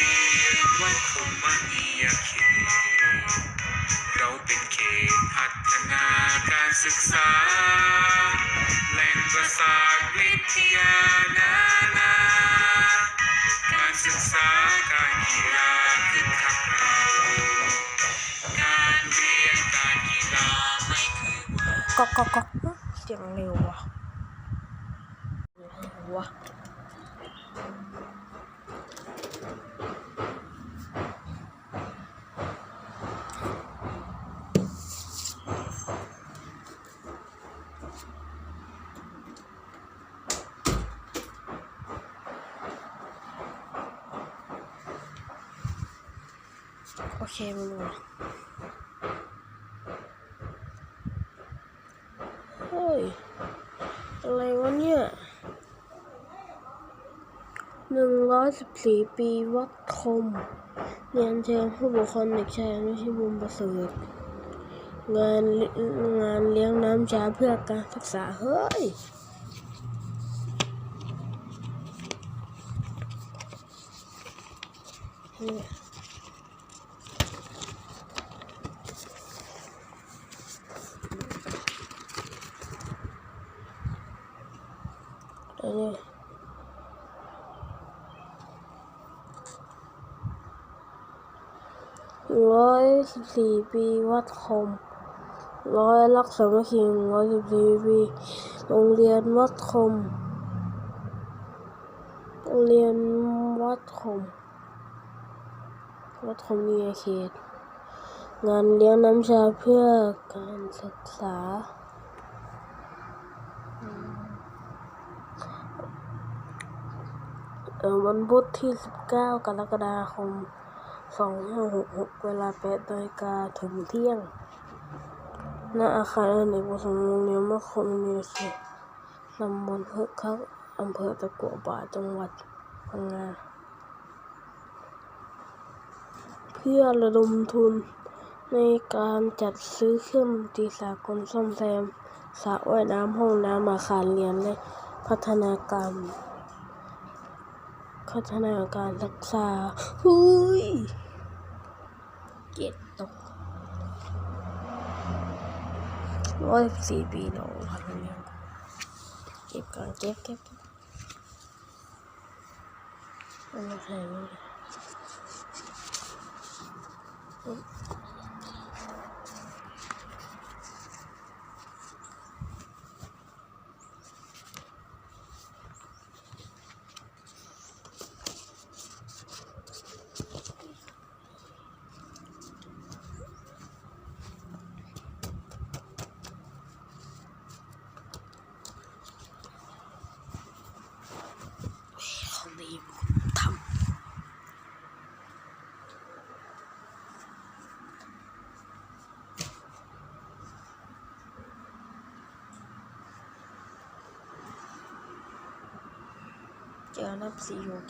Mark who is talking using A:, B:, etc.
A: ียนวัดคมมณียเขตเราเป็นเขตพัฒนาการศึกษา แหล่งประสาทวิทยานานา การศึกษาการกีฬาคึกคักเราการเรียนการกีฬาไม่คยว่า
B: ก็ก็ก็เสียงเร็วว่ะวะ โอเคมึงวะเฮ้ย อะไรวะเนี่ยหนึ่งร้อยสิบสี่ปีวัดคมเรียนเชิญผู้ปกครองเด็กชายอนุชิบุญประเสริฐงานงานเลี้ยงน้ำชาเพื่อการศึกษา เฮ้ย เนี่ยร้อยสิบสี่ปีวัดคมร้อยรักสมคคีร้อยสิบสี่ปีโรงเรียนวัดคมโรงเรียนวัดคมวัดคมมีอาเขต งานเลี้ยงน้ำชาเพื่อการศึกษา เออ วันพุธที่ 19 กรกฎาคม 2566 เวลา8นาฬิกาถึงเที่ยง ณ อาคารอเนกประสงค์โรงเรียนมัคคมยูนิเซตตำบลเพิกคักอำเภอตะกัวป่าจังหวัดพังงา เพื่อระดมทุนในการจัดซื้อเครื่องดนตรีสากลซ่อมแซมสระว่ายน้ำห้องน้ำอาคารเรียนและพัฒนาการ พัฒนาการรักษาหุยเก็บตกร้อยสี่ปีเราพันเรียนเก็บก่อนเก็บเก็บเก็บเอามาใช่ำเจอนับสี่หก